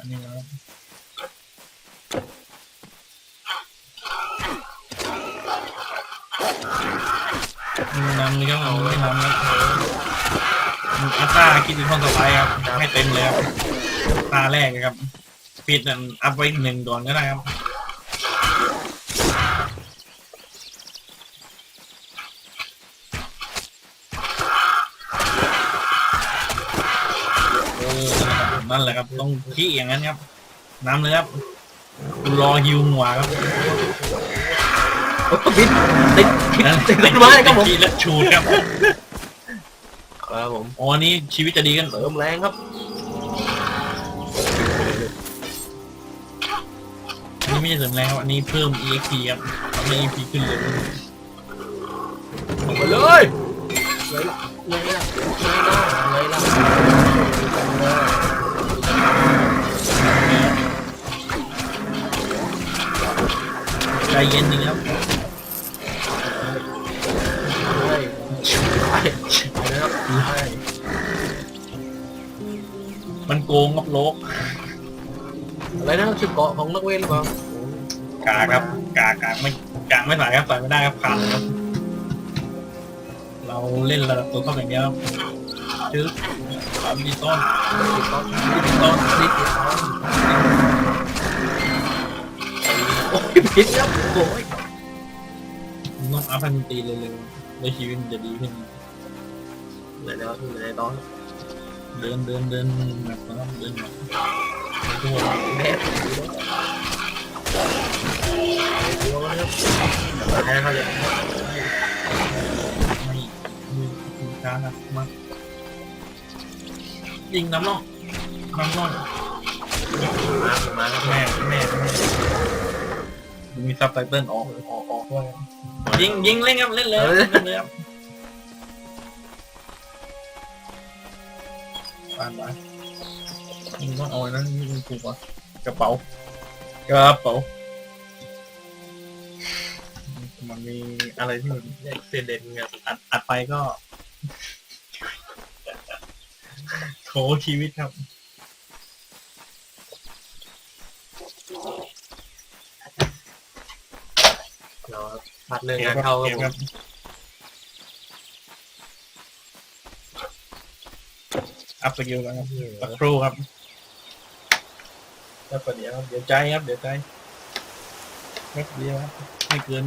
อันนี้แล้วนำเลยครับเอาไม่นำแล้วอัตราคิดถึงคนต่อไปครับให้เต็มเลยครับตาแรกครับ ปิดอันอัพไว้หนึ่งดอนก็ได้ครับ นั่นแหละครับ ต้องขี้อย่างนั้นครับน้ำเลยครับรอฮิวหัวครับโอ้บินติดนั่นติดเป็นไม้ครับผมขี้และชูดครับครับผมอ๋ออันนี้ชีวิตจะดีกันเสริมแรงครับอันนี้ไม่ใช่เสริมแรงครับอันนี้เพิ่ม EXP ครับทำให้ EXP ขึ้นเลยออกมาเลยเลยล่ะเลยล่ะเลยล่ะเลยล่ะ เย็นหนึ่งครับเลยไปนะครับไปมันโกงครับโลก อะไรนะชื่อเกาะของนักเวทหรือเปล่ากาครับ กากาไม่กาไม่ไหวครับต่อยไม่ได้ครับขาดเลยครับ เราเล่นระดับตัวเข้าอย่างเดียวครับจึ๊บสามดีต้นติดเกาะดีต้น ติดเกาะโอ้ยผิดครับโอ้ยต้องอัพให้มันตีเร็วๆแล้วชีวิตมันจะดีขึ้นไหนเดี๋ยวไหนตอนเดินเดินเดินแบบนะครับเดินแบบทั่วแม่ตัวนะครับแพ้เขาเลยไม่มีมีการนะมายิงน้ำน่องน้ำน่องมามาแม่แม่ ม่มีซับไตเติลออกออกออกด้วยยิงยิงเล่นครับเล่นเลยเล่นเลยครับปานไปมึงต้องเอาไอ้นั้นมึงถูกป่ะกระเป๋ากระเป๋ามันมีอะไรที่มันเด่นเด่นครับอัดอัดไปก็โถชีวิตครับ เราพัดเรื่องงานเข้าครับผมอัพสกิลกันครับสักครู่ครับแล้วประเดี๋ยวครับเดี๋ยวใจครับ เดี๋ยวใจแป๊บเดียวครับไม่เกิน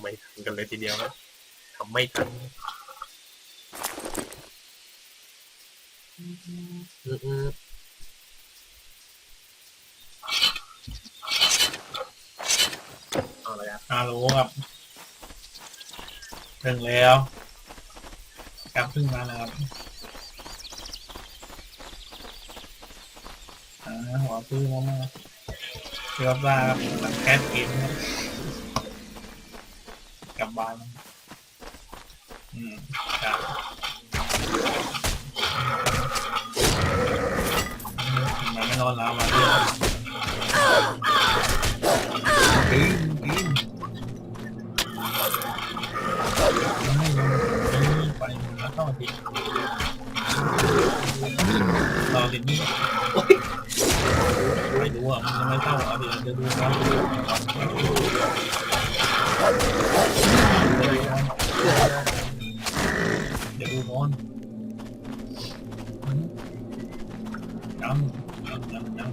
ไม่ทันกันเลยทีเดียวนะทำไม่ทันอืมอืม เอาเลยครับฮัลโหลครับถึงแล้วกลับขึ้นมาแล้วครับอ่าหัวพื้นมากๆเรียบร้อยครับหลังแคสเกมครับกลับบ้านอืมครับ นไม่นอนแล้วมาเรื่อยกินกินไม่ยอมไปแล้วต้องติดเราติดนี่โอ๊ยไม่รู้อะมันยังไม่เข้าอะเดี๋ยวจะดูนะเดี๋ยวดูบอลจั งจังจัง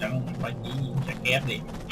จัง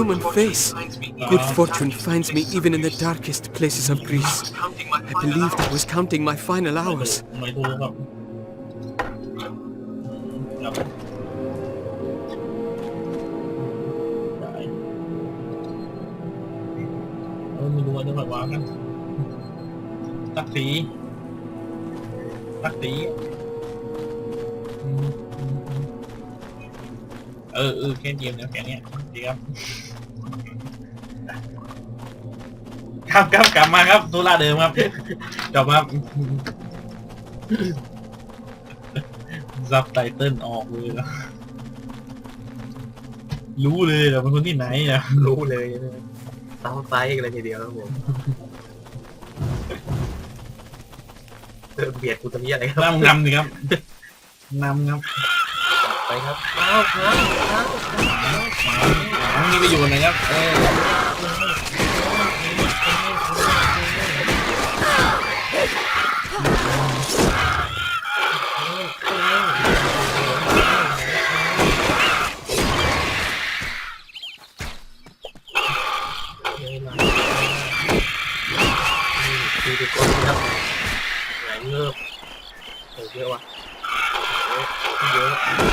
human face. Good fortune finds me even in the darkest places of Greece. I believed I was counting my final hours. ไม่ถูกครับครับได้เออไม่รู้ว่าจะแบบว่ากันตักสีตักสีอืมอืมอืมเออเออแค่เกมเดียวแค่เนี้ยดีครั ครับครับกลับมาครับธุระเดิมครับกลับมาซับไตเติลออกเลยนะรู้เลยเหรอเป็นคนที่ไหนอะรู้เลยนะเต้าไซส์กันเลยทีเดียวครับผมเออเบียดกูตรงนี้อะไรครับนำนำสิครับนำครับไปครับอ้าวครับครับหมามีประโยชน์นะครับเออ เยอะเยอะ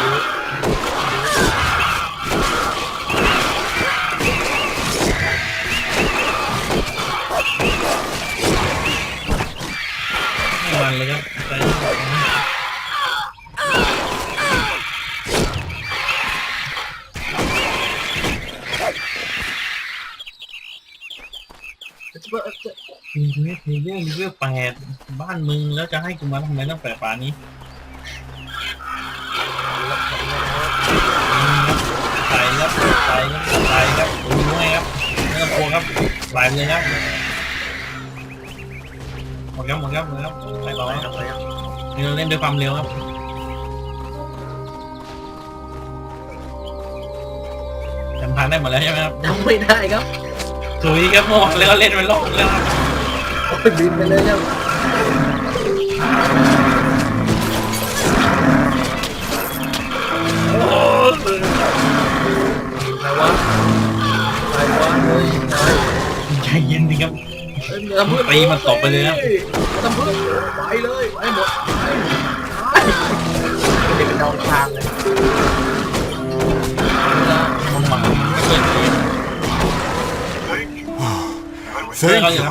เยอะไม่มันเลยครับใจมีเวฟมีเรื่องมีเวฟแปดบ้านมึงแล้วจะให้กูมาทำไมตั้งแต่ป่านนี้ใส่ ครับใส่ครับใส่ครับดูด้วยครับไม่ต้องกลัวครับใส่เลยครับหมดครับหมดครับหมดครับใส่ต่อครับนี่เราเล่นด้วยความเร็วครับจำทางได้หมดแล้วใช่ไหมครับทำไม่ได้ครับถุยครับหมดแล้วก็เล่นไปรอบแล้วครับโอ้ยบินไปเลยครับใคร วะใครวะเฮ้ยนายใจเย็นดิครับเอ้ยอย่าทำเพื่อนตีมันตกไปเลยครับทำเพื่อนไปเลยไปหมดไปไปเด็กเป็นดองทางเลยมันหมามันไม่เกิดเลย Thank you.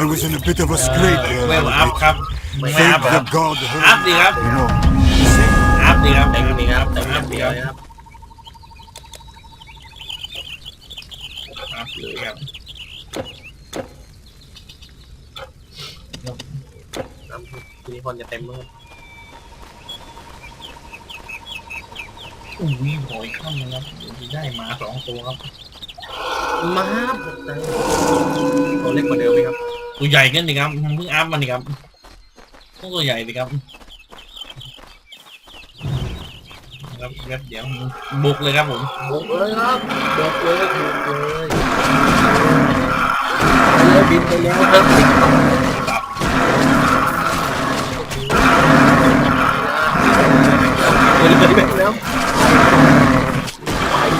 I was in a bit of a scrape เว there. ลอัพ Albert. ครับ ไม่อัพ Thank ครั the บ God อัพ heard ดีครับ you know. อัพดีครับแต่งนี้ครับแต่งอันี้พดีเดีคยวรับ นะ ครับอัพเลยครับน้ำทีนี้คนจะเต็มเลยอุ้ยหอยข้ามนะครับเดี๋ยวจะได้มาสองตัวครับมาครับตัวเล็กกว่าเดิมไหมครับ ตัวใหญ่ขึ้นดิครับเพิ่งอัพมันดิครับต้องตัวใหญ่ดิครับครับเว็บเดี๋ยวบุกเลยครับผมบุกเลยครับบุกเลยบุกเลย ไปเลยบินไปแล้วครับเลยวเดี๋ยวเดี๋ยวแล้ว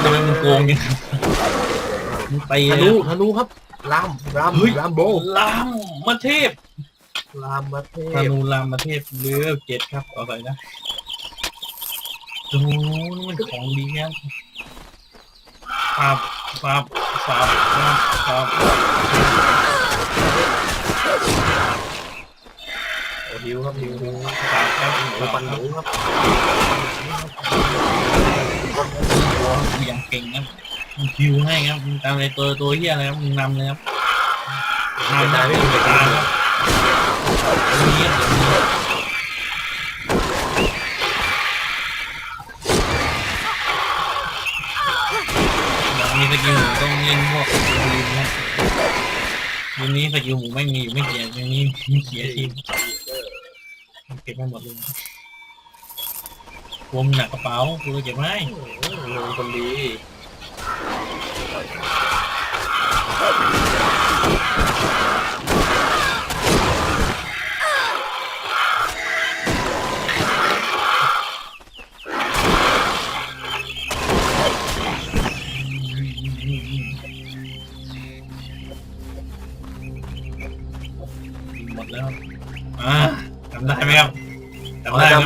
ทำไมมันโกงยังมันตีธเลนูธนูครับรามรามเฮ้ยรามโบลามมาเทพรามมาเทพธนูรามมาเทพเลือกเจ็ดครับเอาไปนะโอ้มันของดีครับปับปับ ปับปับปับโอ้ดิวครับดิวดิวปับครับหมูปัปันหหมูมูครับอย่างเก่งครับคิวให้ครับตามเลยตัวตัวเฮียอะไรครับมึงนำเลยครับนำได้ไม่ถึงตาครับตัวนี้ครับมีส กิลหูต้องเล่นพวกยูนนะวันนี้สกิลหมูไม่มีอยู่ไม่เกี่ยววันนี้มีเขียทีมเก็บให้หมดเลยวมหนักกระเป๋ากูจะเก็บไห้ลุงคนดี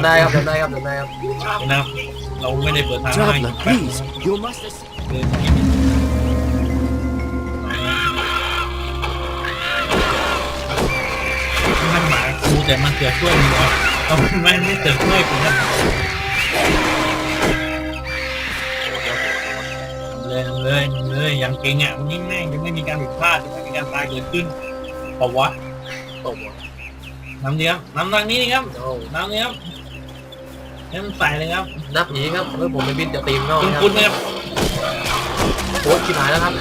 ำได้ครับจำได้ครับจำได้ครับนะครับ เราไม่ได้เปิดทางให้ Traveler, please, you must. เดินไปนิดนึงมันหมากูแต่มันเสือกช่วยมึงอะเอาไม่ไม่เสือกช่วยกูนะเลยเลยเลยยังเก่งอะมันยิ่งแม่งยังไม่มีการผิดพลาดยังไม่มีการตายเกิดขึ้นเพราะวะตกหมดน้ำเดียวน้ำทางนี้นี่ครับโอ้น้ำนี้ค รับน้ำใส่เลยครับนับผีครับเฮ้ยผมเป็นบินจะตีมเข้าคุณนะครับคุณนะครับโอ้ยชิบหายแล้วครับ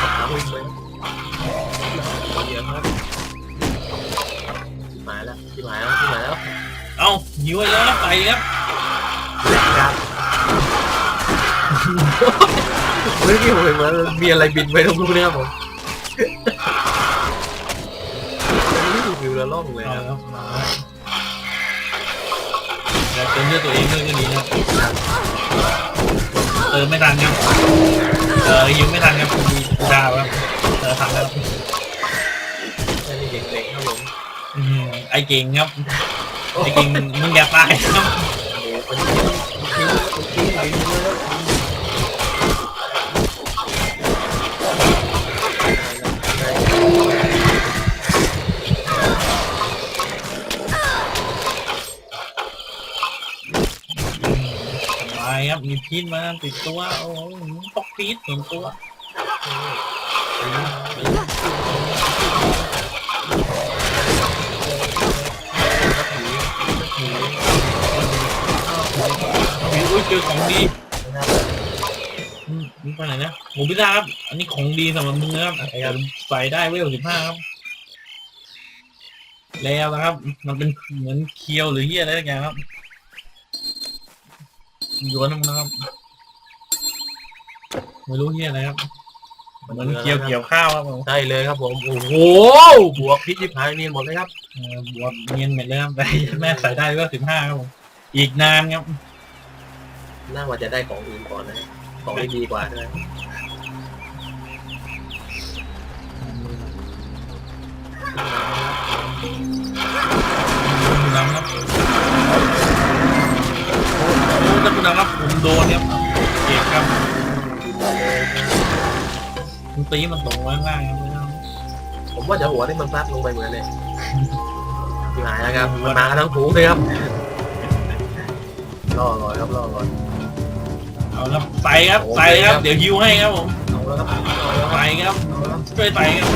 หาวิ่งเลยเดี๋ยวครับชิบหายแล้วชิบหายแล้วชิบหายแล้ว เอ้าหิวแล้วไปครับครับ เฮ้ยนี่ผมเห็นเหมือนมีอะไรบินไปตรงนู้นนะครับผมนี่วิวละล่องเลยเอานะครับมาเราเติมเลือดตัวเองด้วยก็ดีนะเติมไม่ทันครับเออยิงไม่ทันครับคุณกูดาวครับเออทันแล้วแค่นี้เก่งๆครับผมอืมไอเก่งครับไอเก่งมึงอย่าตายครับโอ้โหมันทิ้งทิ้งทิ้งบินเลย มีพิษมาติดตัวโอ้โหตกพิษถึงตัวอุ้ยเจอของดีมนี่ไปไหนนะหมูพิซซ่าครับ อันนี้ของดีสำหรับมึงนะครับอย่าใส่ได้เวลสิบห้าครับ แล้วนะครับ มันเป็นเหมือนเคียวหรือเฮียอะไรสักอย่างครับ โยนลงนะครับไม่รู้เฮียอะไรครับเหมือนเคียวเกี่ยวข้าวครับผมใช่เลยครับผมโอ้โหบวกพิษยิบหายเนียนหมดเลยครับเออบวมเนียนเหม็ดเลยครับแต่แม่ใส่ได้เวลสิบห้าครับผมอีกนานครับน่าว่าจะได้ของอื่นก่อนนะของที่ดีกว่าด้วยคุณ โดนครับเก็บครับคุณตีมันตกไว้ข้างล่างครับไม่ต้องผมว่าจะหัวนี่มันซัดลงไปเหมือนเลยยิบหายแล้วครับมันมากันทั้งฝูงเลยครับล่อก่อนครับล่อก่อนเอาครับใส่ครับใส่ครับ เดี๋ยวฮิวให้ครับผมเอาแล้วครับเอาแล้วครับใส่ครับเอาแล้วครับช่วยใส่ครับ